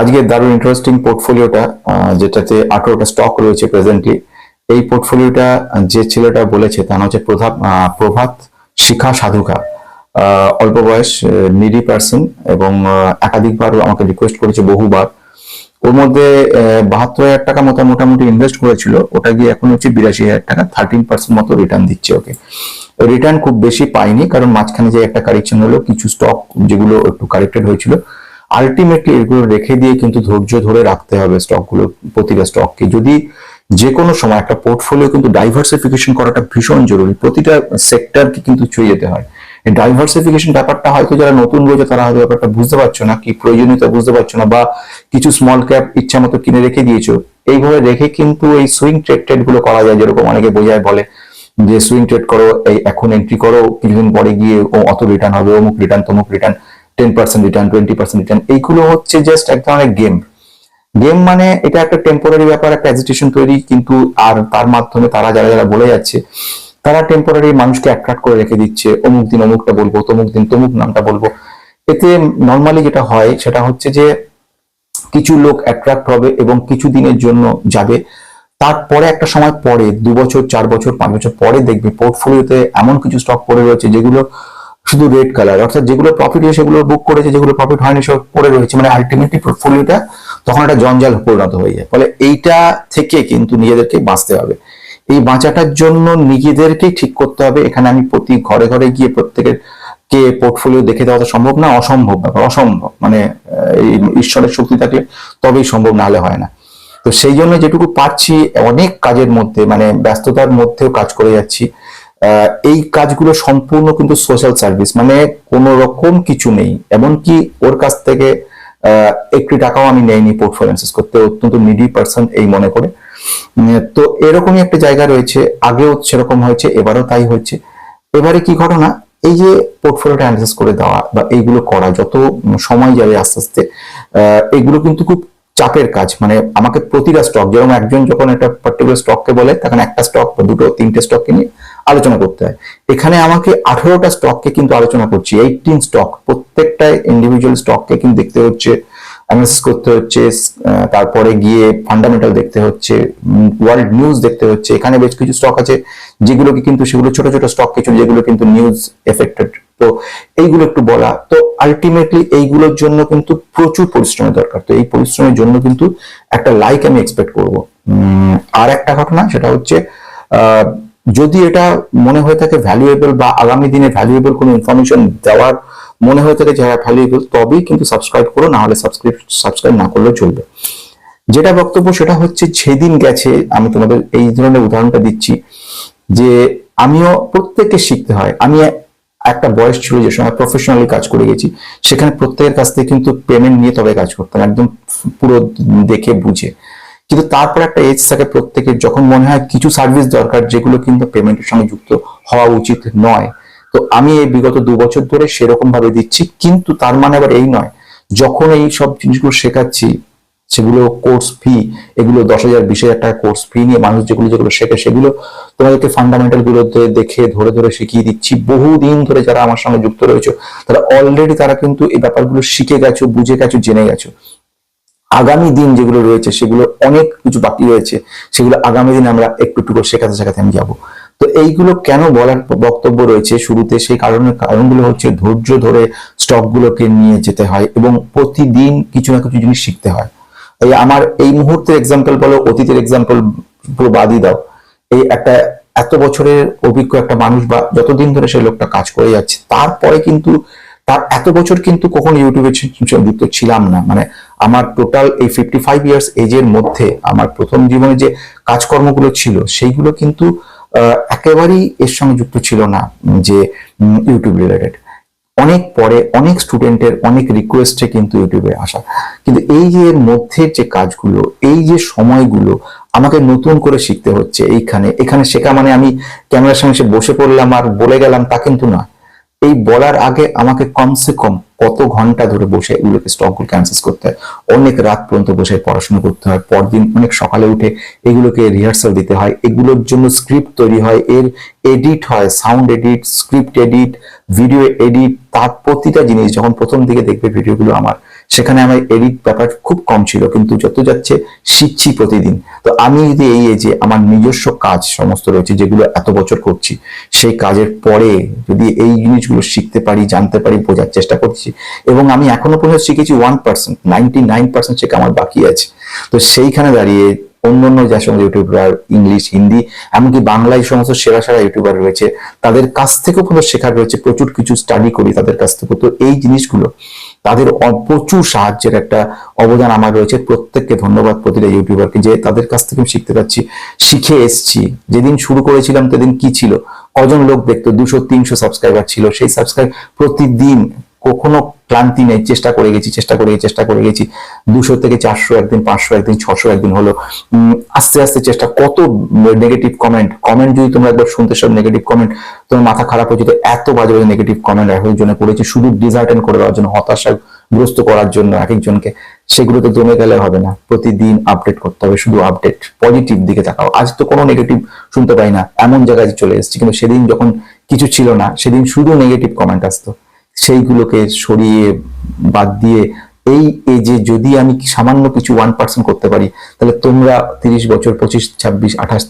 আজকে দারুণ ইন্টারেস্টিং পোর্টফোলিওটা যেটাতে আঠারোটা স্টক রয়েছে প্রেজেন্টলি এই পোর্টফোলিওটা যে ছেলেটা বলেছে, তার হচ্ছে প্রভাত প্রভাত শিখা সাধুকা। অল্প বয়স নিডি পার্সন এবং একাধিকবার আমাকে রিকোয়েস্ট করেছে বহুবার। ওর মধ্যে বাহাত্তর হাজার টাকা মতো মোটামুটি ইনভেস্ট করেছিল, ওটা গিয়ে এখন হচ্ছে বিরাশি হাজার টাকা থার্টিন পার্সেন্ট মতো রিটার্ন দিচ্ছে ওকে। রিটার্ন খুব বেশি পাইনি, কারণ মাঝখানে যে একটা কারেকশন হলো, কিছু স্টক যেগুলো একটু কারেক্টেড হয়েছিল আলটিমেটলি এগুলো রেখে দিয়ে কিন্তু ধৈর্য ধরে রাখতে হবে স্টকগুলো, প্রতিটা স্টককে যদি যে কোনো সময় একটা পোর্টফোলিও কিন্তু ডাইভার্সিফিকেশন করাটা ভীষণ জরুরি, প্রতিটা সেক্টরকে কিন্তু ছুঁয়ে যেতে হয়। এই ডাইভার্সিফিকেশন ব্যাপারটা হয়তো যারা নতুন রয়েছে, তারা হয়তো ব্যাপারটা বুঝতে পারছ না, কি প্রয়োজনীয়তা বুঝতে পারছ না, বা কিছু স্মল ক্যাপ ইচ্ছা মতো কিনে রেখে দিয়েছ। এইভাবে রেখে কিন্তু এই সুইং ট্রেড ট্রেডগুলো করা যায়, যেরকম অনেকে বোঝায় বলে যে সুইং ট্রেড করো, এই এখন এন্ট্রি করো, কিছুদিন পরে গিয়ে ও অত রিটার্ন হবে, অমুক রিটার্ন তমুক return ten percent return twenty percent return এইগুলো হচ্ছে জাস্ট এক ধরনের গেম গেম মানে এটা একটা টেম্পোরারি ব্যাপার, একটা অ্যাজিটেশন তৈরি, কিন্তু আর তার মাধ্যমে তারা যারা যারা বলে যাচ্ছে, তারা টেম্পোরারি মানুষকে অ্যাট্রাক্ট করে রেখে দিচ্ছে। অমুক দিন অমুকটা বলব, তমুক দিন তমুক নামটা বলব। এতে নর্মালি যেটা হয়, সেটা হচ্ছে যে কিছু লোক অ্যাট্রাক্ট হবে এবং কিছু দিনের জন্য যাবে। তারপরে একটা সময় পরে, দু বছর, চার বছর, পাঁচ বছর পরে দেখবে পোর্টফোলিওতে এমন কিছু স্টক পড়ে রয়েছে যেগুলো শুধু রেড কালার অর্থাৎ যেগুলো প্রফিট হয়েছে সেগুলো বুক করেছে, যেগুলো প্রফিট হয়নি, সব পড়ে রয়েছে মানে আলটিমেটলি পোর্টফোলিওটা তখন একটা জঞ্জাল পরিণত হয়ে যায়। ফলে এইটা থেকে কিন্তু নিজেদেরকে বাঁচতে হবে। এই বাঁচাটার জন্য নিজেদেরকেই ঠিক করতে হবে। এখানে আমি প্রতি ঘরে ঘরে গিয়ে প্রত্যেকের কে পোর্টফোলিও দেখে দেওয়া সম্ভব না, অসম্ভব ব্যাপার, অসম্ভব। মানে ঈশ্বরের শক্তি থাকলে তবেই সম্ভব, না হলে হয় না। তো সেই জন্য যেটুকু পাচ্ছি অনেক কাজের মধ্যে মানে ব্যস্ততার মধ্যেও কাজ করে যাচ্ছি। এই কাজগুলো সম্পূর্ণ কিন্তু সোশ্যাল সার্ভিস মানে কোনো রকম কিছু নেই। এমনকি ওর কাছ থেকে একটি টাকাও আমি নেইনি পোর্টফোলিও করতে অত্যন্ত নিডি পার্সন এই মনে করে। তো এরকমই একটা জায়গা রয়েছে। আগেও সেরকম হয়েছে, এবারও তাই হচ্ছে এবারে কি ঘটনা? এই যে পোর্টফোলিওটা অ্যানালাইসিস করে দেওয়া বা এইগুলো করা, যত সময় যাবে আস্তে আস্তে এগুলো কিন্তু খুব চাপের কাজ। মানে আমাকে প্রতিটা স্টক যেরকম একজন যখন একটা পার্টিকুলার স্টককে বলে, তখন একটা স্টক বা দুটো, তিনটে স্টককে নিয়ে আলোচনা করতে হয়। এখানে আমাকে আঠারোটা স্টককে কিন্তু আলোচনা করছি। এইটিন স্টক প্রত্যেকটা ইন্ডিভিজুয়াল স্টককে কিন্তু দেখতে হচ্ছে অ্যানালিসিস করতে হচ্ছে তারপরে গিয়ে ফান্ডামেন্টাল দেখতে হচ্ছে ওয়ার্ল্ড নিউজ দেখতে হচ্ছে। এখানে বেশ কিছু স্টক আছে যেগুলোকে কিন্তু সেগুলো ছোট ছোট স্টক কিছু যেগুলো কিন্তু নিউজ এফেক্টেড তো এইগুলো একটু বলা। তো আলটিমেটলি এইগুলোর জন্য কিন্তু প্রচুর পরিশ্রমের দরকার। তো এই পরিশ্রমের জন্য কিন্তু একটা লাইক আমি এক্সপেক্ট করব। আর একটা ঘটনা সেটা হচ্ছে আহ, যদি এটা মনে হয়ে থাকে ভ্যালুয়েবল বা আগামী দিনে ভ্যালুয়েবল কোনো ইনফরমেশন দেওয়ার মনে হয়ে থাকে যে হ্যাঁ ভ্যালুয়েবল তবেই কিন্তু সাবস্ক্রাইব করো না হলে সাবস্ক্রাইব সাবস্ক্রাইব না করলেও চলবে। যেটা বক্তব্য সেটা হচ্ছে সেদিন গেছে, আমি তোমাদের এই ধরনের উদাহরণটা দিচ্ছি, যে আমিও প্রত্যেককে শিখতে হয়। আমি একটা বয়স ছিল যে সময় প্রফেশনালি কাজ করে গেছি, সেখানে প্রত্যেকের কাছ থেকে কিন্তু পেমেন্ট নিয়ে তবে কাজ করতাম, একদম পুরো দেখে বুঝে। কিন্তু তারপর একটা এজ থাকে প্রত্যেকের, যখন মনে হয় কিছু সার্ভিস দরকার যেগুলো কিন্তু পেমেন্টের সঙ্গে যুক্ত হওয়া উচিত নয়। তো আমি এই বিগত দু বছর ধরে সেরকম ভাবে দিচ্ছি, কিন্তু তার মানে আবার এই নয়, যখন এই সব জিনিসগুলো শেখাচ্ছি, সেগুলো কোর্স ফি এগুলো দশ হাজার, বিশ হাজার টাকা কোর্স ফি নিয়ে মানুষ যেগুলো যেগুলো শেখে, সেগুলো তোমাদেরকে ফান্ডামেন্টাল গুলোতে দেখে, ধরে ধরে শিখিয়ে দিচ্ছি। বহুদিন ধরে যারা আমার সঙ্গে যুক্ত রয়েছে, তারা অলরেডি তারা কিন্তু এই ব্যাপারগুলো শিখে গেছো, বুঝে গেছো, জেনে গেছো। আগামী দিন যেগুলো রয়েছে, সেগুলো অনেক কিছু বাকি রয়েছে। সেগুলো আগামী দিন আমরা একটু একটু করে শেখাতে শেখাতে আমি যাব। তো এইগুলো কেন বলার বক্তব্য রয়েছে? শুরুতে সেই কারণের কারণগুলো হচ্ছে ধৈর্য ধরে স্টকগুলোকে নিয়ে যেতে হয় এবং প্রতিদিন কিছু না কিছু জিনিস শিখতে হয়। এই আমার এই মুহূর্তের এক্সাম্পল বলো, অতীতের এক্সাম্পল পুরো বাদই দাও। এই একটা এত বছরের অভিজ্ঞ একটা মানুষ বা যতদিন ধরে সেই লোকটা কাজ করে যাচ্ছে, তারপরে কিন্তু তার এত বছর কিন্তু কখনো ইউটিউবে যুক্ত ছিলাম না। মানে আমার টোটাল এই ফিফটি ফাইভ ইয়ার্স এজের মধ্যে আমার প্রথম জীবনে যে কাজকর্মগুলো ছিল, সেইগুলো কিন্তু একেবারেই এর সঙ্গে যুক্ত ছিল না যে ইউটিউব রিলেটেড অনেক পরে অনেক স্টুডেন্টের অনেক রিকোয়েস্টে কিন্তু ইউটিউবে আসা। কিন্তু এই যে এর মধ্যে যে কাজগুলো, এই যে সময়গুলো আমাকে নতুন করে শিখতে হচ্ছে এইখানে। এখানে শেখা মানে আমি ক্যামেরার সামনে বসে পড়লাম আর বলে গেলাম তা কিন্তু না। এই বলার আগে আমাকে কমসে কম কত ঘণ্টা ধরে বসে এগুলোকে স্টকগুলোকে ক্যান্সেল করতে হয়? অনেক রাত পর্যন্ত বসে পড়াশোনা করতে হয়। পরদিন অনেক সকালে উঠে এগুলোকে রিহার্সাল দিতে হয়। এগুলোর জন্য স্ক্রিপ্ট তৈরি হয়। এর এডিট হয় sound edit script edit video edit তার প্রতিটা জিনিস যখন প্রথম দিকে দেখবে ভিডিওগুলো আমার সেখানে আমার এডিট ব্যাপার খুব কম ছিল, কিন্তু যত যাচ্ছে শিখছি প্রতিদিন। তো আমি যদি এই যে আমার নিজস্ব কাজ সমস্ত রয়েছে, যেগুলো এত বছর করছি, সেই কাজের পরে যদি এই জিনিসগুলো শিখতে পারি, জানতে পারি, বোঝার চেষ্টা করছি, এবং আমি এখনও পর্যন্ত শিখেছি one percent ninety nine percent শেখা আমার বাকি আছে। তো সেইখানে দাঁড়িয়ে অন্য অন্য যে সমস্ত ইউটিউবার, ইংলিশ, হিন্দি, এমনকি বাংলায় সমস্ত সেরা সেরা ইউটিউবার রয়েছে, তাদের কাছ থেকেও কোনো শেখার রয়েছে, প্রচুর কিছু স্টাডি করি তাদের কাছ থেকে তো এই জিনিসগুলো তাদের প্রচুর সাহায্যের একটা অবদান আমার রয়েছে। প্রত্যেককে ধন্যবাদ প্রতিটা ইউটিউবারকে যে তাদের কাছ থেকে আমি শিখতে পারছি, শিখে এসছি। যেদিন শুরু করেছিলাম, সেদিন কি ছিল? কজন লোক দেখতো? দুশো, তিনশো সাবস্ক্রাইবার ছিল। সেই সাবস্ক্রাইব প্রতিদিন কখনো ক্লান্তি নেই, চেষ্টা করে গেছি, চেষ্টা করে চেষ্টা করে গেছি। দুশো থেকে চারশো একদিন, পাঁচশো একদিন, ছশো একদিন হলো। আস্তে আস্তে চেষ্টা, কত নেগেটিভ কমেন্ট কমেন্ট যদি তোমরা একবার শুনতে সব নেগেটিভ কমেন্ট তোমার মাথা খারাপ হয়ে যেত, এত বাজে বাজে নেগেটিভ কমেন্ট এক একজনে করেছি, শুধু ডিজার্টেন করে দেওয়ার জন্য, হতাশাগ্রস্ত করার জন্য এক একজনকে সেগুলো তো দমে গেলে হবে না। প্রতিদিন আপডেট করতে হবে, শুধু আপডেট পজিটিভ দিকে তাকাও। আজ তো কোনো নেগেটিভ শুনতে পাই না, এমন জায়গায় চলে এসেছি, কিন্তু সেদিন যখন কিছু ছিল না, সেদিন শুধু নেগেটিভ কমেন্ট আসতো। সেইগুলোকে সরিয়ে বাদ দিয়ে এই এজে যদি আমি সামান্য কিছু ওয়ান পার্সেন্ট করতে পারি, তাহলে তোমরা তিরিশ বছর, পঁচিশ, ছাব্বিশ, আঠাশ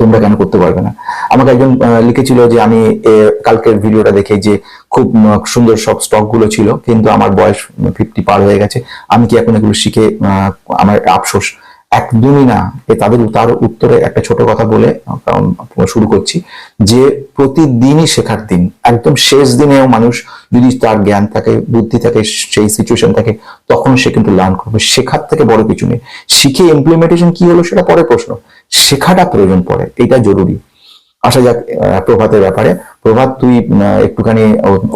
তোমরা কেন করতে পারবে না? আমাকে একজন লিখেছিল যে আমি কালকের ভিডিওটা দেখে যে খুব সুন্দর সব স্টকগুলো ছিল, কিন্তু আমার বয়স ফিফটি পার হয়ে গেছে। আমি কি এখন এগুলো শিখে আমার আফসোস একদমই না। তাদের তার উত্তরে একটা ছোট কথা বলে কারণ শুরু করছি, যে প্রতিদিনই শেখার দিন, একদম শেষ দিনেও মানুষ যদি তার জ্ঞান থাকে, বুদ্ধি থাকে, সেই সিচুয়েশন থাকে, তখন সে কিন্তু লার্ন করবে। শেখার থেকে বড় কিছু নেই। শিখে ইমপ্লিমেন্টেশন কি হলো সেটা পরে প্রশ্ন। শেখাটা প্রয়োজন পড়ে, এটা জরুরি। আসা যাক প্রভাতের ব্যাপারে। প্রভাত, তুই একটুখানি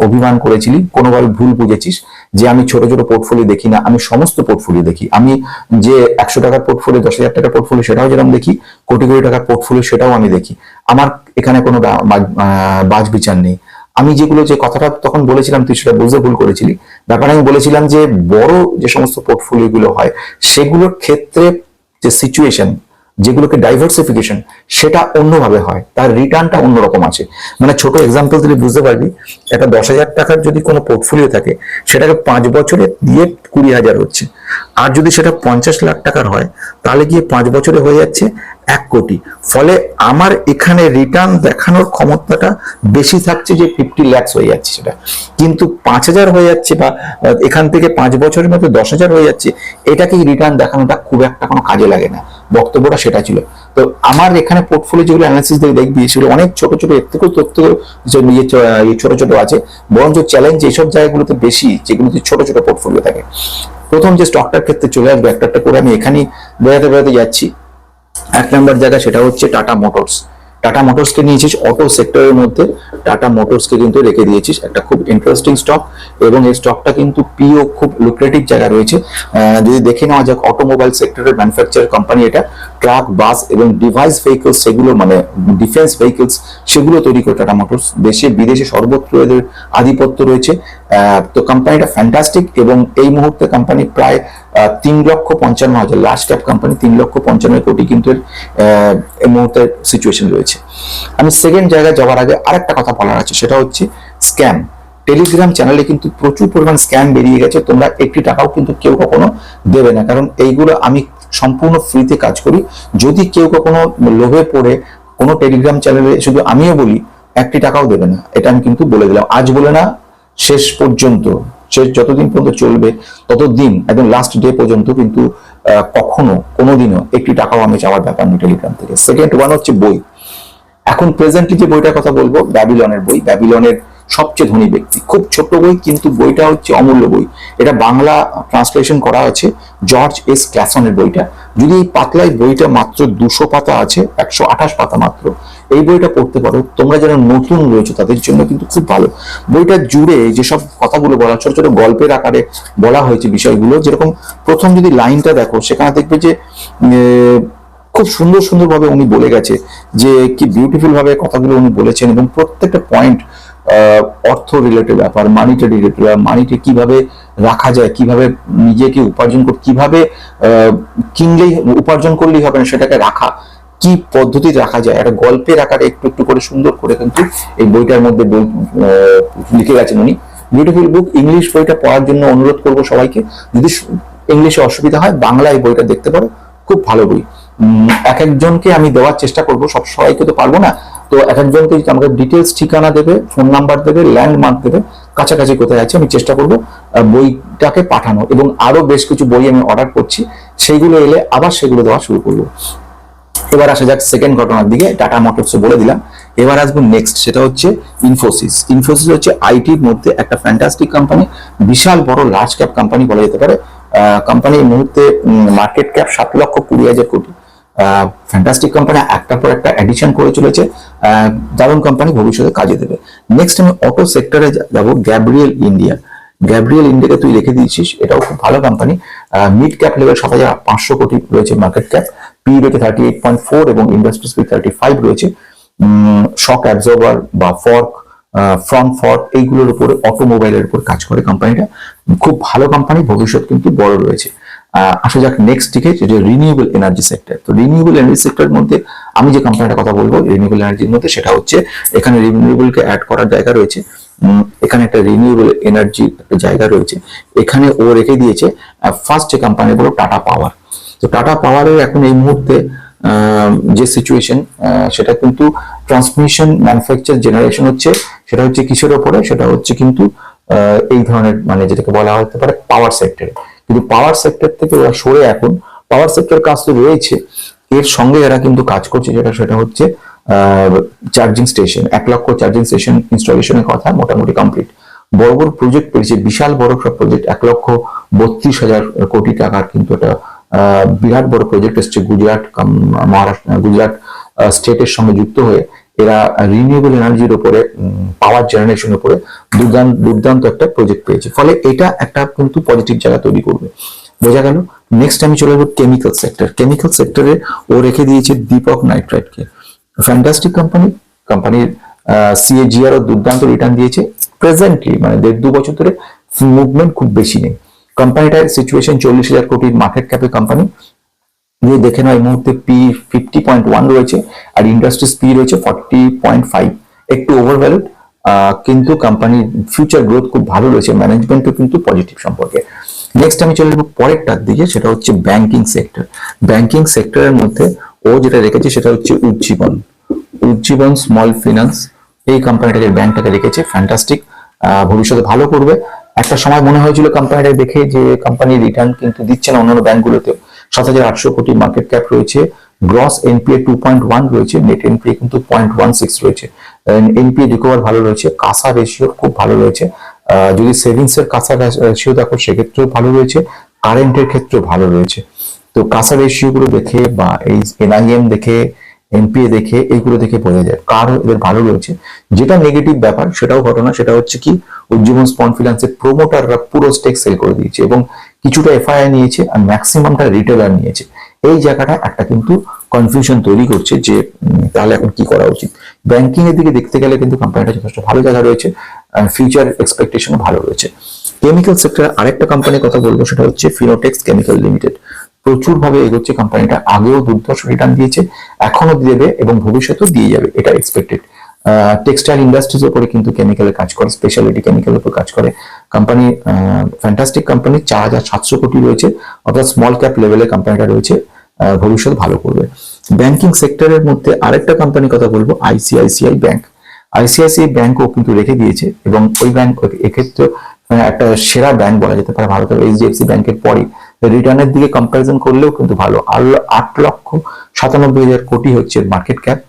অভিমান করেছিলি কোনোভাবে ভুল বুঝেছিস? যে আমি ছোট ছোট পোর্টফোলিও দেখি না, আমি সমস্ত পোর্টফোলিও দেখি। আমি যে একশো টাকার পোর্টফোলিও দশ হাজার টাকার পোর্টফোলিও সেটাও যেরকম দেখি, কোটি কোটি টাকার পোর্টফোলিও সেটাও আমি দেখি। আমার এখানে কোনো বাজ বিচার নেই। আমি যেগুলো যে কথাটা তখন বলেছিলাম, তুই সেটা বুঝতে ভুল করেছিলি। ব্যাপারে আমি বলেছিলাম যে বড় যে সমস্ত পোর্টফোলিও গুলো হয়, সেগুলোর ক্ষেত্রে যে সিচুয়েশন যেগুলোকে ডাইভার্সিফিকেশন সেটা অন্যভাবে হয়। তার রিটার্নটা অন্যরকম আছে। মানে ছোট এক্সাম্পল দিলে বুঝতে পারবি, একটা দশ হাজার টাকার যদি কোনো পোর্টফোলিও থাকে, সেটাকে পাঁচ বছরে দিয়ে কুড়ি হাজার হচ্ছে। আর যদি সেটা পঞ্চাশ লাখ টাকার হয়, তাহলে গিয়ে পাঁচ বছরে হয়ে যাচ্ছে এক কোটি। ফলে আমার এখানে রিটার্ন দেখানোর ক্ষমতাটা বেশি থাকছে যে ফিফটি ল্যাক্স হয়ে যাচ্ছে সেটা। কিন্তু পাঁচ হাজার হয়ে যাচ্ছে বা এখান থেকে পাঁচ বছরের মধ্যে দশ হাজার হয়ে যাচ্ছে, এটাকে রিটার্ন দেখানোটা খুব একটা কোনো কাজে লাগে না। বক্তব্যটা সেটা ছিল। তো আমার এখানে পোর্টফোলিও যেগুলো অ্যানালিসিস দিয়ে দেখবি সেগুলো অনেক ছোট ছোট, এর থেকেও তথ্য ছোট ছোট আছে। বরঞ্চ চ্যালেঞ্জ এইসব জায়গাগুলোতে বেশি, যেগুলোতে ছোট ছোট পোর্টফোলিও থাকে। প্রথম যে স্টকটার ক্ষেত্রে চলে আসবে, একটা একটা করে আমি এখানেই বেড়াতে বেড়াতে যাচ্ছি। এক নম্বর জায়গা সেটা হচ্ছে টাটা মোটরস টাটা মোটরসকে নিয়েছিস অটো সেক্টরের মধ্যে টাটা মোটরসকে কিন্তু রেখে দিয়েছিস একটা খুব ইন্টারেস্টিং স্টক এবং এই স্টকটা কিন্তু পিও খুব লুক্রেটিভ জায়গা রয়েছে। যদি দেখে নেওয়া যাক অটোমোবাইল সেক্টরের ম্যানুফ্যাকচার কোম্পানি এটা ট্রাক বাস এবং ডিভাইস ভেহিকলস সেগুলো মানে ডিফেন্স ভেহিকলস সেগুলো তৈরি করে টাটা মোটরস দেশে, বিদেশে সর্বত্র এদের আধিপত্য রয়েছে। তো কোম্পানিটা ফ্যান্টাস্টিক এবং এই মুহূর্তে কোম্পানি প্রায় তিন লক্ষ পঞ্চান্ন হাজার লাস্ট ক্যাপ কোম্পানি তিন লক্ষ পঞ্চান্ন কোটি কিন্তু এই মুহূর্তে সিচুয়েশন রয়েছে। আমি সেকেন্ড জায়গায় যাওয়ার আগে আরেকটা কথা বলার আছে, সেটা হচ্ছে স্ক্যাম টেলিগ্রাম চ্যানেলে কিন্তু প্রচুর পরিমাণ স্ক্যাম বেরিয়ে গেছে, তোমরা একটি টাকাও কিন্তু কেউ কখনো দেবে না। কারণ এইগুলো আমি সম্পূর্ণ ফ্রিতে কাজ করি। যদি কেউ কখনো লোভে পড়ে কোনো টেলিগ্রাম চ্যানেলে শুধু আমিও বলি, একটি টাকাও দেবে না। এটা আমি কিন্তু বলে দিলাম। আজ বলে না শেষ পর্যন্ত শেষ যতদিন পর্যন্ত চলবে, ততদিন, একদম লাস্ট ডে পর্যন্ত কিন্তু কখনো, কোনোদিনও একটি টাকাও আমি চাওয়ার ব্যাপার নেই টেলিগ্রাম থেকে। সেকেন্ড ওয়ান হচ্ছে বই। এখন প্রেজেন্টলি যে বইটার কথা বলব ব্যাবিলনের বই। ব্যাবিলনের সবচেয়ে ধনী ব্যক্তি। খুব ছোট বই, কিন্তু বইটা হচ্ছে অমূল্য বই। এটা বাংলা ট্রান্সলেশন করা আছে। জর্জ এস ক্ল্যাসনের বইটা। যদি এই পাতলায় বইটা মাত্র দুশো পাতা আছে, একশো আঠাশ পাতা মাত্র, এই বইটা পড়তে পারো। তোমরা যারা নতুন রয়েছে, তাদের জন্য কিন্তু খুব ভালো। বইটা জুড়ে যেসব কথাগুলো বলা, ছোট ছোট গল্পের আকারে বলা হয়েছে বিষয়গুলো, যেরকম প্রথম যদি লাইনটা দেখো, সেখানে দেখবে যে খুব সুন্দর সুন্দর ভাবে উনি বলে গেছে যে, কি বিউটিফুল ভাবে কথাগুলো উনি বলেছেন এবং প্রত্যেকটা পয়েন্ট অর্থ রিলেটেড ব্যাপার মানিটা রিলেটেড মানিটা কীভাবে রাখা যায়, কীভাবে নিজেকে উপার্জন কর, কীভাবে কিনলেই, উপার্জন করলেই হবে না, সেটাকে রাখা, কি পদ্ধতিতে রাখা যায়, একটা গল্পের আকারে একটু একটু করে সুন্দর করে কিন্তু এই বইটার মধ্যে লিখে গেছেন উনি। বিউটিফুল বুক ইংলিশ বইটা পড়ার জন্য অনুরোধ করব সবাইকে, যদি ইংলিশে অসুবিধা হয়, বাংলায় বইটা দেখতে পারো, খুব ভালো বই। এক একজনকে আমি দেওয়ার চেষ্টা করব, সব সবাইকে তো পারব না তো এক একজনকে আমাকে ডিটেলস ঠিকানা দেবে ফোন নাম্বার দেবে ল্যান্ডমার্ক দেবে, কাছাকাছি কোথায় আছে, আমি চেষ্টা করব বইটাকে পাঠানো এবং আরও বেশ কিছু বই আমি অর্ডার করছি, সেইগুলো এলে আবার সেগুলো দেওয়া শুরু করব। এবার আসা যাক সেকেন্ড ঘটনার দিকে টাটা মোটরস বলে দিলাম। এবার আসব নেক্সট সেটা হচ্ছে ইনফোসিস ইনফোসিস হচ্ছে আইটির মধ্যে একটা ফ্যান্টাস্টিক কোম্পানি বিশাল বড় লার্জ ক্যাপ কোম্পানি বলা যেতে পারে। কোম্পানি এই মুহূর্তে মার্কেট ক্যাপ সাত লক্ষ কুড়ি হাজার কোটি। ফ্যান্টাস্টিক কোম্পানি একটার পর একটা অ্যাডিশন করে চলেছে। দারুণ কোম্পানি ভবিষ্যতে কাজে দেবে। নেক্সট আমি অটো সেক্টরে যাব গ্যাব্রিয়েল ইন্ডিয়া গ্যাব্রিয়েল ইন্ডিয়াকে তুই রেখে দিয়েছিস, এটাও খুব ভালো কোম্পানি মিড ক্যাপ লেভেল সাত হাজার পাঁচশো কোটি রয়েছে মার্কেট ক্যাপ পি রয়েছে থার্টি এইট পয়েন্ট ফোর এবং ইন্ডাস্ট্রি স্পিড থার্টি ফাইভ রয়েছে শক অ্যাবজর্ভার বা ফর্ক ফ্রন্ট ফর্ক এইগুলোর উপরে অটোমোবাইলের উপর কাজ করে কোম্পানিটা খুব ভালো কোম্পানি ভবিষ্যৎ কিন্তু বড় রয়েছে। আসা যাক নেক্সট দিকে, যেটা রিনিউয়েবল এনার্জি সেক্টর তো রিনিউয়েবল এনার্জি সেক্টরের মধ্যে আমি যে কোম্পানিটার কথা বলব রিনিউয়েবল এনার্জির মধ্যে সেটা হচ্ছে এখানে রিনিউয়েবলকে অ্যাড করার জায়গা রয়েছে। এখানে একটা রিনিউয়েবল এনার্জি একটা জায়গা রয়েছে। এখানে ও রেখে দিয়েছে ফার্স্ট যে কোম্পানি বলো টাটা পাওয়ার তো টাটা পাওয়ারের এখন এই মুহূর্তে যে সিচুয়েশন সেটা কিন্তু ট্রান্সমিশন ম্যানুফ্যাকচার জেনারেশন হচ্ছে, সেটা হচ্ছে কিসের ওপরে? সেটা হচ্ছে কিন্তু এই ধরনের মানে যেটাকে বলা হতে পারে পাওয়ার সেক্টরে কিন্তু পাওয়ার সেক্টর থেকে ওরা সরে এখন পাওয়ার সেক্টর কাজ তো রয়েছে। এর সঙ্গে এরা কিন্তু কাজ করছে যেটা, সেটা হচ্ছে চার্জিং স্টেশন এক লক্ষ চার্জিং স্টেশন ইনস্টলেশনের কথা মোটামুটি কমপ্লিট বড় বড় প্রজেক্ট পেয়েছে, বিশাল বড় সব প্রজেক্ট এক লক্ষ বত্রিশ হাজার কোটি টাকার কিন্তু এটা বিরাট বড় প্রজেক্ট এসছে গুজরাট মহারাষ্ট্র, গুজরাট স্টেটের সঙ্গে যুক্ত হয়ে। এরা রিনিউয়েবল এনার্জির উপরে পাওয়ার জেনারেশনের উপরে দুর্দান্ত দুর্দান্ত একটা প্রজেক্ট পেয়েছে। ফলে এটা একটা কিন্তু পজিটিভ জায়গা তৈরি করবে। বোঝা গেল? নেক্সট আমি চলে যাব কেমিক্যাল সেক্টর কেমিক্যাল সেক্টরে ও রেখে দিয়েছে দীপক নাইট্রাইটকে ফ্যান্টাস্টিক কোম্পানি কোম্পানির সিএজিআর দুর্দান্ত রিটার্ন দিয়েছে। প্রেজেন্টলি মানে দেড় দু বছর ধরে মুভমেন্ট খুব বেশি নেই। কোম্পানিটার সিচুয়েশন চল্লিশ হাজার কোটির মার্কেট ক্যাপের কোম্পানি দিয়ে দেখে নাও, এই মুহূর্তে পি ফিফটি পয়েন্ট ওয়ান রয়েছে আর ইন্ডাস্ট্রিজ পি রয়েছে ফর্টি পয়েন্ট ফাইভ একটু ওভারভ্যালুড কিন্তু কোম্পানির ফিউচার গ্রোথ খুব ভালো রয়েছে ম্যানেজমেন্টও কিন্তু পজিটিভ সম্পর্কে। নেক্সট আমি চলে যাব পরেরটার দিকে, সেটা হচ্ছে ব্যাংকিং সেক্টর ব্যাংকিং সেক্টরের মধ্যে ও যেটা রেখেছে সেটা হচ্ছে উজ্জীবন। উজ্জীবন স্মল ফিনান্স এই কোম্পানিটাকে ব্যাংকটাকে রেখেছে ফ্যান্টাস্টিক ভবিষ্যতে ভালো করবে। একটা সময় মনে হয়েছিল কোম্পানিটা দেখে যে কোম্পানি রিটার্ন কিন্তু দিচ্ছে না অন্যান্য ব্যাংকগুলোতে সাত হাজার আটশো কোটি মার্কেট ক্যাপ রয়েছে। Gross NPA two point one রয়েছে নেট এনপিএ কিন্তু পয়েন্ট ওয়ান সিক্স রয়েছে। এনপিএ রিকভার ভালো রয়েছে কাসা রেশিও খুব ভালো রয়েছে। যদি সেভিংস এর কাসা রেশিও দেখো, সেক্ষেত্রেও ভালো রয়েছে কারেন্টের ক্ষেত্রেও ভালো রয়েছে। তো কাসা রেশিও গুলো দেখে বা এই এনআইএম দেখে এনপিএ দেখে, এইগুলো দেখে বোঝা যায়। কার এদের ভালো রয়েছে। যেটা নেগেটিভ ব্যাপার, সেটাও ঘটনা, সেটা হচ্ছে কি, উজ্জীবন স্পন ফিনান্সের প্রোমোটাররা পুরো স্টেক সেল করে দিয়েছে এবং কিছুটা এফআইআই নিয়েছে আর ম্যাক্সিমামটা রিটেলার নিয়েছে। এই জায়গাটা একটা কিন্তু কনফিউশন তৈরি করছে যে তাহলে এখন কি করা উচিত? ব্যাংকিং এর দিকে দেখতে গেলে কিন্তু কোম্পানিটা যথেষ্ট ভালো জায়গা রয়েছে ফিউচার এক্সপেকটেশন ভালো রয়েছে। কেমিক্যাল সেক্টরে আরেকটা কোম্পানির কথা বলব, সেটা হচ্ছে ফিনোটেক্স কেমিক্যাল লিমিটেড প্রচুর ভাবে এগোচ্ছে কোম্পানিটা আগেও দুর্ধর্ষ রিটার্ন দিয়েছে এখনও দেবে এবং ভবিষ্যতেও দিয়ে যাবে, এটা এক্সপেক্টেড টেক্সটাইল ইন্ডাস্ট্রিজ উপরে কিন্তু কেমিক্যালের কাজ করে স্পেশালিটি কেমিক্যালের উপর কাজ করে। কোম্পানি ফ্যান্টাস্টিক কোম্পানি চার হাজার সাতশো কোটি রয়েছে, অর্থাৎ স্মল ক্যাপ লেভেলে কোম্পানিটা রয়েছে ভবিষ্যৎ ভালো করবে। ব্যাংকিং সেক্টরের মধ্যে আরেকটা কোম্পানির কথা বলব আইসিআইসিআই ব্যাংক আইসিআইসিআই ব্যাংকও কিন্তু রেখে দিয়েছে এবং ওই ব্যাংক এক্ষেত্রে একটা সেরা ব্যাংক বলা যেতে পারে ভারতের এইচডিএফসি ব্যাংকের পরে রিটার্নের দিকে কম্পারিজন করলেও কিন্তু ভালো। আর আট লক্ষ সাতানব্বই হাজার কোটি হচ্ছে মার্কেট ক্যাপ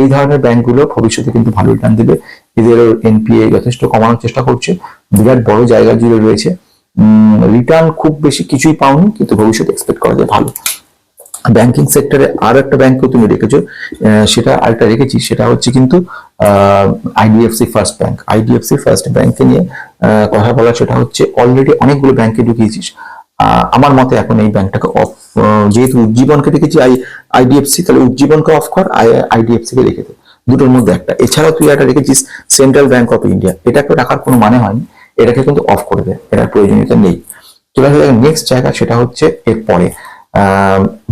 এই ধরনের ব্যাংকগুলো ভবিষ্যতে কিন্তু ভালো রিটার্ন দেবে। এদের এনপিএ যথেষ্ট কমানোর চেষ্টা করছে। বিরাট বড় জায়গা জুড়ে রয়েছে। রিটার্ন খুব বেশি কিছুই পাওনি, কিন্তু ভবিষ্যতে এক্সপেক্ট করা যায় ভালো। ব্যাংকিং সেক্টরে আর একটা ব্যাংকও তুমি রেখেছো সেটা আরেকটা রেখেছি, সেটা হচ্ছে কিন্তু IDFC first bank IDFC first ব্যাংকে নিয়ে কথা বলা সেটা হচ্ছে অলরেডি অনেকগুলো ব্যাংকে ঢুকিয়েছিস। আমার মতে এখন এই ব্যাংকটাকে অফ যেহেতু উজ্জীবনকে রেখেছি, আই আইডিএফসি তাহলে উজ্জীবনকে অফ কর, আই আইডিএফসি কে রেখে দে। দুটোর মধ্যে একটা। এছাড়াও তুই একটা রেখেছিস সেন্ট্রাল ব্যাংক অফ ইন্ডিয়া এটাকে রাখার কোনো মানে হয়নি, এটাকে কিন্তু অফ করে দে, এটার প্রয়োজনীয়তা নেই। চলে নেক্সট জায়গা, সেটা হচ্ছে এরপরে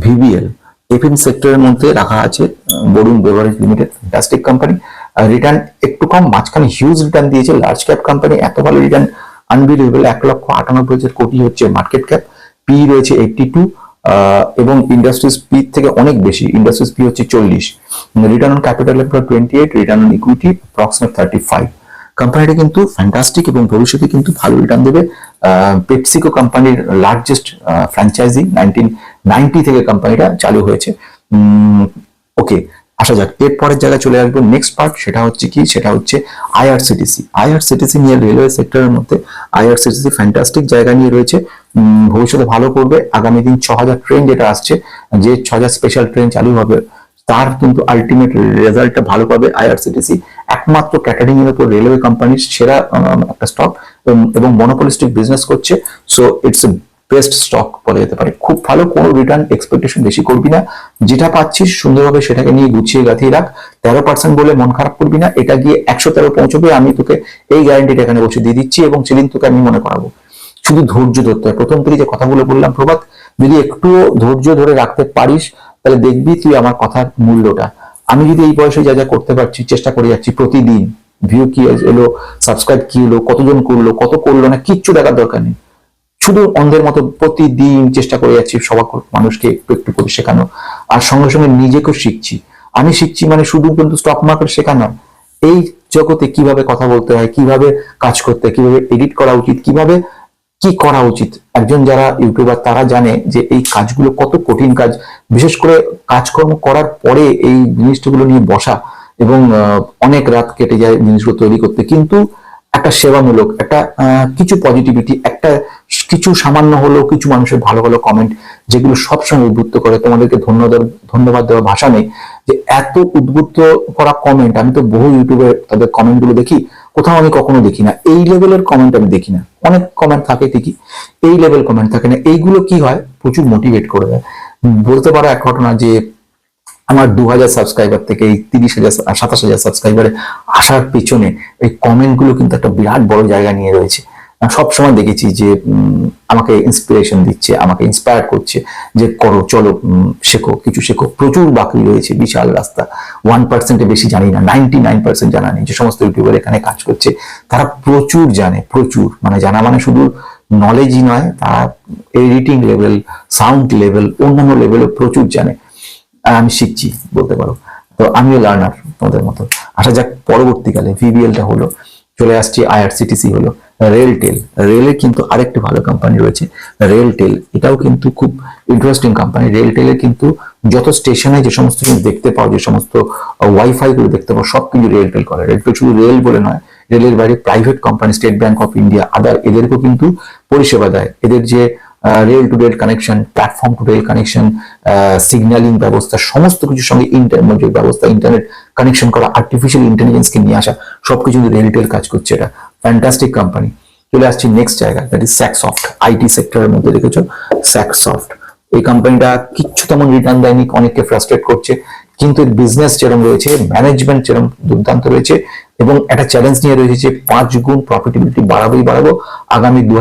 ভিবিএল এফএম সেক্টরের মধ্যে রাখা আছে Varun beverage limited fantastic company return একটু কম, মাঝখানে হিউজ রিটার্ন দিয়েছে লার্জ ক্যাপ কোম্পানি এত ভালো রিটার্ন আনবিলিভেবল এক লক্ষ আটানব্বই হাজার কোটি হচ্ছে মার্কেট ক্যাপ পি রয়েছে এইটটি টু এবং ইন্ডাস্ট্রিজ পি থেকে অনেক বেশি ইন্ডাস্ট্রিজ পি হচ্ছে চল্লিশ। Return on capital twenty eight return on equity approximate thirty five কোম্পানিটা কিন্তু ফ্যান্টাস্টিক এবং ভবিষ্যতে কিন্তু ভালো রিটার্ন দেবে। পেপসিকো কোম্পানির লার্জেস্ট ফ্র্যাঞ্চাইজি নাইনটিন নাইনটি থেকে কোম্পানিটা চালু হয়েছে। ওকে আসা যাক এর পরের জায়গায় চলে আসব নেক্সট পার্ট সেটা হচ্ছে কি? সেটা হচ্ছে আইআরসিটিসি আইআরসিটিসি নিয়ে রেলওয়ে সেক্টরের মধ্যে আইআরসিটিসি ফ্যান্টাস্টিক জায়গা নিয়ে রয়েছে। ভবিষ্যতে ভালো করবে। আগামী দিন ছ হাজার ট্রেন যেটা আসছে, যে ছ হাজার স্পেশাল ট্রেন চালু হবে, তার কিন্তু আলটিমেট রেজাল্টটা ভালো পাবে আইআরসিটিসি একমাত্র ক্যাটারিং এর উপর রেলওয়ে কোম্পানির সেরা একটা স্টক এবং মনোপলিস্টিক বিজনেস করছে। সো ইটস বেস্ট স্টক বলা যেতে পারে। খুব ভালো, কোনো রিটার্ন এক্সপেকটেশন বেশি করবি না। যেটা পাচ্ছিস, সুন্দরভাবে সেটাকে নিয়ে গুছিয়ে গাঁথিয়ে রাখ। তেরো পার্সেন্ট বলে মন খারাপ করবি না। এটা গিয়ে একশো তেরো পৌঁছবে, আমি তোকে এই গ্যারান্টিটা এখানে বসে দিয়ে দিচ্ছি এবং সেদিন তোকে আমি মনে করাবো। শুধু ধৈর্য ধরতে হয়। প্রথম থেকে যে কথাগুলো বললাম, প্রভাত, যদি একটু ধৈর্য ধরে রাখতে পারিস, তাহলে দেখবি তুই আমার কথার মূল্যটা। আমি যদি এই বয়সে যা যা করতে পারছি, চেষ্টা করে যাচ্ছি প্রতিদিন। ভিউ কি এলো সাবস্ক্রাইব কি এলো, কতজন করল, কত করল না, কিচ্ছু দেখার দরকার নেই। শুধু অন্ধের মতো প্রতিদিন চেষ্টা করে যাচ্ছি সবার মানুষকে একটু একটু করে শেখানো। আর সঙ্গে সঙ্গে নিজেকেও শিখছি। আমি শিখছি মানে শুধু কিন্তু স্টক মার্কেট শেখানো এই জগতে কীভাবে কথা বলতে হয়, কীভাবে কাজ করতে হয়, কীভাবে এডিট করা উচিত, কীভাবে কি করা উচিত। একজন যারা ইউটিউবার, তারা জানে যে এই কাজগুলো কত কঠিন কাজ। বিশেষ করে কাজকর্ম করার পরে এই জিনিসগুলো নিয়ে বসা এবং অনেক রাত কেটে যায় জিনিসগুলো তৈরি করতে। কিন্তু একটা সেবামূলক, একটা কিছু পজিটিভিটি একটা কিছু সামান্য হলেও কিছু মানুষের ভালো ভালো কমেন্ট যেগুলো সবসময় উদ্বুদ্ধ করে। তোমাদেরকে ধন্যবাদ ধন্যবাদ দেওয়ার ভাষা নেই যে এত উদ্বুদ্ধ করা কমেন্ট আমি তো বহু ইউটিউবে তাদের কমেন্টগুলো দেখি, কোথাও আমি কখনো দেখি না। এই লেভেলের কমেন্ট আমি দেখি না। অনেক কমেন্ট থাকে ঠিকই, এই লেভেল কমেন্ট থাকে না। এইগুলো কি হয়? প্রচুর মোটিভেট করে দেয়। বলতে পারো এক ঘটনা যে আমার দু হাজার সাবস্ক্রাইবার থেকে এই তিরিশ হাজার সাতাশ হাজার সাবস্ক্রাইবারে আসার পেছনে এই কমেন্টগুলো কিন্তু একটা বিরাট বড় জায়গা নিয়ে রয়েছে। সব সময় দেখেছি যে আমাকে ইন্সপিরেশন দিচ্ছে, আমাকে ইন্সপায়ার করছে যে, করো, চলো শেখো, কিছু শেখো। প্রচুর বাকি রয়েছে, বিশাল রাস্তা। ওয়ান পার্সেন্টে বেশি জানি না নাইনটি নাইন পার্সেন্ট জানা নেই যে, সমস্ত ইউটিউবার এখানে কাজ করছে। তারা প্রচুর জানে, প্রচুর। মানে জানা মানে শুধু নলেজই নয়, তারা এডিটিং লেভেল সাউন্ড লেভেল অন্যান্য লেভেলে প্রচুর জানে। আমি শিখছি, বলতে পারো। তো আমিও লার্নার তোমাদের মতো। আসা যাক, পরবর্তীকালে ভিবিএলটা হলো, চলে আসছি আইআরসিটিসি হলো। রেলটেল রেলের কিন্তু আরেকটি ভালো কোম্পানি রয়েছে। রেলটেল এটাও কিন্তু খুব ইন্টারেস্টিং কোম্পানি রেলটেলের কিন্তু যত স্টেশনে যে সমস্ত জিনিস দেখতে পাও, যে সমস্ত ওয়াইফাই গুলো দেখতে পাও, সব কিছু রেলটেল করে। রেলটেল শুধু রেল বলে নয় রেলের বাইরে private company State Bank of India other এদেরকেও কিন্তু পরিষেবা দেয়। এদের যে rail to rail connection platform to rail connection signalling ব্যবস্থা, সমস্ত কিছুর সঙ্গে ইন্টারনেট ব্যবস্থা ইন্টারনেট কানেকশন করা আর্টিফিশিয়াল ইন্টেলিজেন্সকে নিয়ে আসা, সবকিছু কিন্তু রেলটেল কাজ করছে এটা। ফ্যান্টাস্টিক কোম্পানি চলে আসছি নেক্সট জায়গা দ্যাট ইজ স্যাকসফট আইটি সেক্টরের মধ্যে দেখেছ? স্যাকসফট এই কোম্পানিটা কিচ্ছু তেমন রিটার্ন দেয়নি, অনেককে ফ্রাস্ট্রেট করছে, কিন্তু বিজনেস যেরকম রয়েছে ম্যানেজমেন্ট যেরকম দুর্দান্ত রয়েছে, এবং একটা চ্যালেঞ্জ নিয়ে রয়েছে যে পাঁচ গুণ প্রফিটেবিলিটি বাড়াবোই বাড়াবো আগামী দু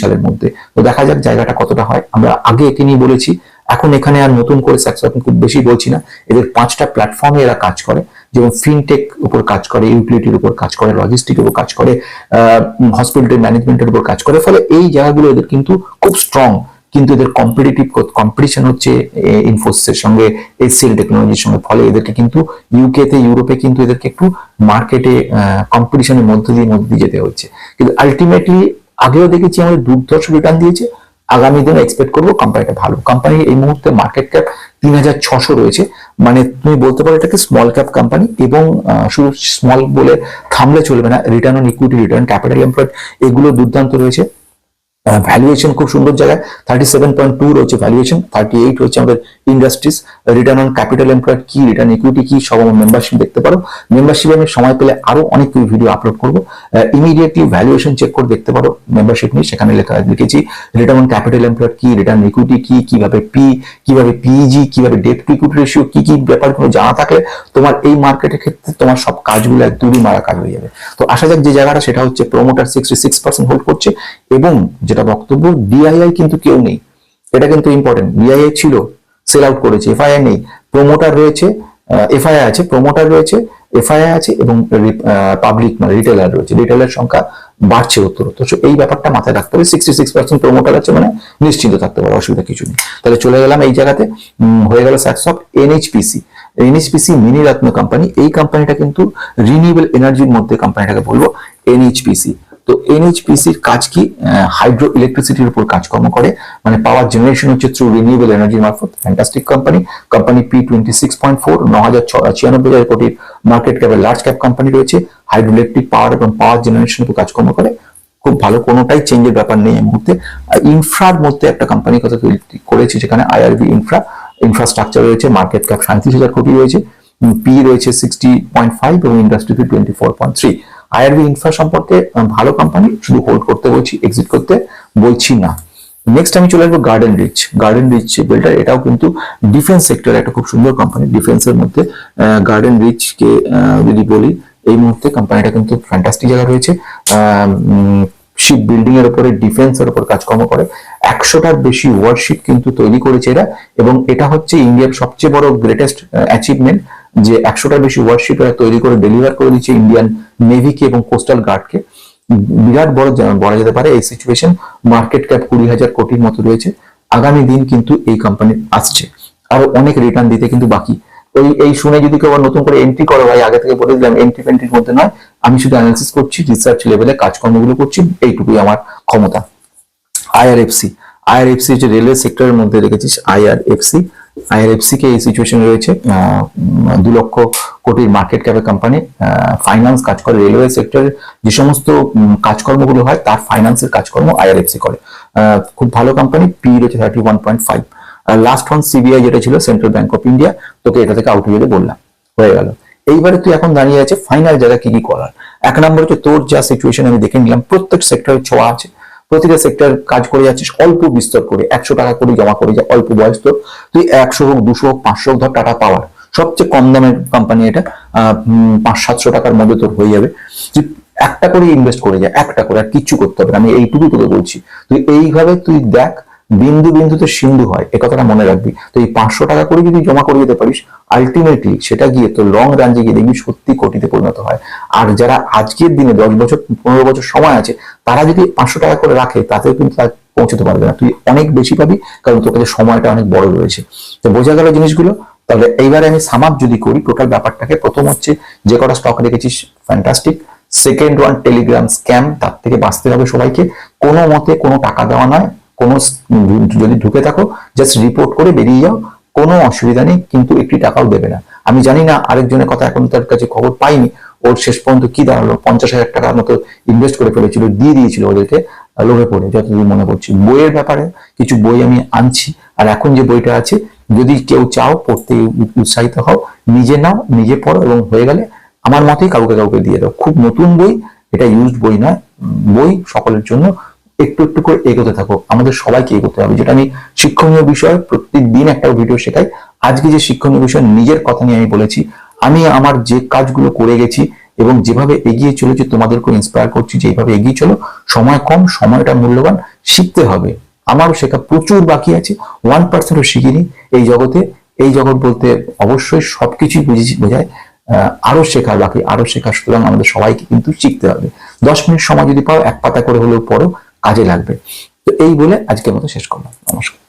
সালের মধ্যে। তো দেখা যাক জায়গাটা কতটা হয়। আমরা আগে একে নিয়ে বলেছি, এখন এখানে আর নতুন করে স্যাকসফট খুব বেশি বলছি না। এদের পাঁচটা প্ল্যাটফর্মে এরা কাজ করে। যেমন ফিনটেক উপর কাজ করে ইউটিলিটির উপর কাজ করে লজিস্টিকের উপর কাজ করে হসপিটাল ম্যানেজমেন্টের উপর কাজ করে, ফলে এই জায়গাগুলো এদের কিন্তু খুব স্ট্রং কিন্তু এদের কম্পিটিটিভ কম্পিটিশন হচ্ছে ইনফোসিসের সঙ্গে এসিএল টেকনোলজির সঙ্গে, ফলে এদেরকে কিন্তু ইউকে তে ইউরোপে কিন্তু এদেরকে একটু মার্কেটে কম্পিটিশনের মধ্যে দিয়ে মধ্যে দিয়ে যেতে হচ্ছে। কিন্তু আলটিমেটলি আগেও দেখেছি আমাদের দুর্ধর্ষ রিটার্ন দিয়েছে, আগামী দিনে এক্সপেক্ট করব কোম্পানিটা ভালো। কোম্পানির এই মুহূর্তে মার্কেট ক্যাপ তিন হাজার ছশো রয়েছে। মানে তুমি বলতে পারো এটাকে স্মল ক্যাপ কোম্পানি এবং শুধু স্মল বলে থামলে চলবে না return on equity return capital employed এগুলো দুর্দান্ত রয়েছে। ভ্যালুয়েশন খুব সুন্দর জায়গায়। থার্টি সেভেন পয়েন্ট টু রয়েছে ভ্যালুয়েশন থার্টি এইট হচ্ছে আমাদের industries return on capital employed কি রিটার্ন ইকুইটি কি, সব আমার মেম্বারশিপ দেখতে পারো। মেম্বারশিপে আমি সময় পেলে আরও অনেক ভিডিও আপলোড করব। ইমিডিয়েটলি ভ্যালুয়েশন চেক করে দেখতে পারো মেম্বারশিপ নিয়ে, সেখানে লেখা লিখেছি রিটার্ন অন ক্যাপিটাল এমপ্লয়েড কি রিটার্ন ইকুইটি কি, কীভাবে পি কীভাবে পিজি কীভাবে ডেট টু ইকুইটি রেশিও কি কি ব্যাপারগুলো জানা থাকলে তোমার এই মার্কেটের ক্ষেত্রে তোমার সব কাজগুলো একদমই মারা কাজ হয়ে যাবে। তো আসা যাক যে জায়গাটা সেটা হচ্ছে promoter sixty six percent hold করছে এবং যেটা বক্তব্য ডিআইআই কিন্তু কেউ নেই। এটা কিন্তু ইম্পর্টেন্ট ডিআইআই ছিল সেল আউট করেছে এফআইআই নেই। প্রোমোটার রয়েছে এফআইআই আছে প্রোমোটার রয়েছে এফআইআই আছে এবং পাবলিক মানে রিটেলার রয়েছে। রিটেলার সংখ্যা বাড়ছে উত্তরোত্তর। So, এই ব্যাপারটা মাথায় রাখতে হবে। সিক্সটি সিক্স পার্সেন্ট প্রমোটার আছে মানে নিশ্চিন্ত থাকতে পারে, অসুবিধা কিছু নেই। তাহলে চলে গেলাম এই জায়গাতে। হয়ে গেল স্যাকসপ NHPC NHPC mini ratna company এই কোম্পানিটা কিন্তু রিনিউয়েবল এনার্জির মধ্যে কোম্পানিটাকে বলব এনএইচপিসি তো এনএইচপিসির কাজ কি? হাইড্রো ইলেকট্রিসিটির উপর কাজকর্ম করে। মানে পাওয়ার জেনারেশন হচ্ছে থ্রু রিনিউয়েবল এনার্জি মারফত। Fantastic company company P twenty six point four হাজার কোটির মার্কেট ক্যাপের লার্জ ক্যাপ কোম্পানি রয়েছে। হাইড্রো ইলেকট্রিক পাওয়ার এবং পাওয়ার জেনারেশন উপর কাজকর্ম করে। খুব ভালো, কোনোটাই চেঞ্জের ব্যাপার নেই এই মুহূর্তে। ইনফ্রার মধ্যে একটা কোম্পানির কথা করেছে যেখানে আইআরবি ইনফ্রা ইনফ্রাস্ট্রাকচার রয়েছে মার্কেট ক্যাপ সাঁত্রিশ হাজার কোটি রয়েছে। পি রয়েছে সিক্সটি পয়েন্ট ফাইভ এবং ইন্ডাস্ট্রিতে twenty four point three IRB infra সম্পর্কে ভালো কোম্পানি শুধু হোল্ড করতে বলছি এক্সিট করতে বলছি না। নেক্সট আমি চলে আসব garden reach garden reach builder এটাও কিন্তু ডিফেন্স সেক্টর একটা খুব সুন্দর কোম্পানি ডিফেন্সের মধ্যে গার্ডেন রিচ কে যদি বলি, এই মুহূর্তে কোম্পানিটা কিন্তু ফ্যান্টাস্টিক জায়গা রয়েছে। শিপ বিল্ডিং এর উপরে ডিফেন্স এর উপর কাজকর্ম করে। একশোটার বেশি ওয়ারশিপ কিন্তু তৈরি করেছে এরা। এবং এটা হচ্ছে ইন্ডিয়ার সবচেয়ে বড় গ্রেটেস্ট অ্যাচিভমেন্ট যে একশোটার বেশি ওয়ারশিপ এরা তৈরি করে ডেলিভার করে দিচ্ছে ইন্ডিয়ান নেভিকে এবং কোস্টাল গার্ডকে বিরাট বড় বলা যেতে পারে এই সিচুয়েশন মার্কেট ক্যাপ কুড়ি হাজার কোটির মতো রয়েছে। আগামী দিন কিন্তু এই কোম্পানি আসছে। আরও অনেক রিটার্ন দিতে কিন্তু বাকি। ওই, এই শুনে যদি কেউ নতুন করে এন্ট্রি করো, ভাই, আগে থেকে বলে দিলাম এন্ট্রি ফেন্ট্রির মধ্যে নয়। আমি শুধু অ্যানালিসিস করছি রিসার্চ লেভেলে কাজকর্মগুলো করছি, এইটুকুই আমার ক্ষমতা। আইআরএফসি আইআরএফসি যে রেলওয়ে সেক্টরের মধ্যে রেখেছিস আইআরএফসি আইআরএফসি কে এই সিচুয়েশন রয়েছে। দু লক্ষ কোটির মার্কেট ক্যাপের কোম্পানি ফাইন্যান্স কাজ করে রেলওয়ে সেক্টরের যে সমস্ত কাজকর্মগুলো হয়, তার ফাইন্যান্সের কাজকর্ম আইআরএফসি করে। খুব ভালো কোম্পানি পি রয়েছে thirty one point five last one CBI যেটা ছিল সেন্ট্রাল ব্যাংক অফ ইন্ডিয়া তোকে এটা থেকে আউট হয়ে বললাম। হয়ে গেল। এইবারে তুই এখন দাঁড়িয়ে আছে ফাইনাল জায়গা কি কি করার? এক নম্বর হচ্ছে তোর যা সিচুয়েশন আমি দেখে নিলাম, প্রত্যেক সেক্টরের ছোঁয়া আছে। প্রতিটা সেক্টর কাজ করে যাচ্ছিস, অল্প বিস্তর করে। একশো টাকা করে জমা করে যা, অল্প বয়স তোর তুই একশো হোক, দুশো হোক, পাঁচশো হোক ধর টাটা পাওয়ার। সবচেয়ে কম দামের কোম্পানি এটা। পাঁচ, সাতশো টাকার মধ্যে তোর হয়ে যাবে। তুই একটা করে ইনভেস্ট করে যায় একটা করে, আর কিচ্ছু করতে হবে আমি এইটুকু তোকে বলছি। তুই এইভাবে তুই দেখ বিন্দু বিন্দুতে সিন্ধু হয়, এ কথাটা মনে রাখবি। তো এই পাঁচশো টাকা করে যদি জমা করে দিতে পারিস আলটিমেটলি সেটা গিয়ে তো লং রানজে গিয়ে দেখবি সত্যি কোটিতে পরিণত হয়। আর যারা আজকের দিনে দশ বছর, পনেরো বছর সময় আছে, তারা যদি পাঁচশো টাকা করে রাখে, তাতেও কিন্তু তার পৌঁছতে পারবে না। তুই অনেক বেশি পাবি, কারণ তোর কাছে সময়টা অনেক বড় রয়েছে। তো বোঝা গেল জিনিসগুলো। তাহলে এইবারে আমি সামাপ যদি করি টোটাল ব্যাপারটাকে, প্রথম হচ্ছে যে কটা স্টক রেখেছিস fantastic second one telegram scam তার থেকে বাঁচতে হবে সবাইকে। কোনো মতে কোনো টাকা দেওয়া নয়। কোনো যদি ঢুকে থাকো জাস্ট রিপোর্ট করে বেরিয়ে যাও, কোনো অসুবিধা নেই, কিন্তু একটি টাকাও দেবে না। আমি জানি না আরেকজনের কথা এখন তার কাছে খবর পাইনি, ওর শেষ পর্যন্ত কি দাঁড়াল, পঞ্চাশ হাজার টাকার মতো ইনভেস্ট করে ফেলেছিল, দিয়ে দিয়েছিল ওদেরকে লোভে পড়ে, যতদূর মনে করছি বইয়ের ব্যাপারে কিছু বই আমি আনছি, আর এখন যে বইটা আছে, যদি কেউ চাও, পড়তে উৎসাহিত হও, নিজে নাও, নিজে পড়ো, এবং হয়ে গেলে আমার মতেই কাউকে কাউকে দিয়ে দাও। খুব নতুন বই, এটা ইউজড বই নয় বই সকলের জন্য একটু একটু করে এগোতে থাকো। আমাদের সবাইকে এগোতে হবে। যেটা আমি শিক্ষণীয় বিষয় প্রত্যেক দিন একটা ভিডিও শেখাই। আজকে যে শিক্ষণীয় বিষয়, নিজের কথা নিয়ে আমি বলেছি। আমি আমার যে কাজগুলো করে গেছি এবং যেভাবে এগিয়ে চলেছি তোমাদেরকে ইন্সপায়ার করছি যে এইভাবে এগিয়ে চলো। সময় কম, সময়টা মূল্যবান, শিখতে হবে। আমারও শেখা প্রচুর বাকি আছে। ওয়ান পার্সেন্টও শিখিনি এই জগতে। এই জগৎ বলতে অবশ্যই সবকিছুই বুঝেছি, বোঝায়। আরও শেখার বাকি, আরও শেখার সুতরাং আমাদের সবাইকে কিন্তু শিখতে হবে। দশ মিনিট সময় যদি পাও, এক পাতা করে হলেও পড়ো। কাজে লাগবে। তো এই বলে আজকের মতো শেষ করলাম। নমস্কার।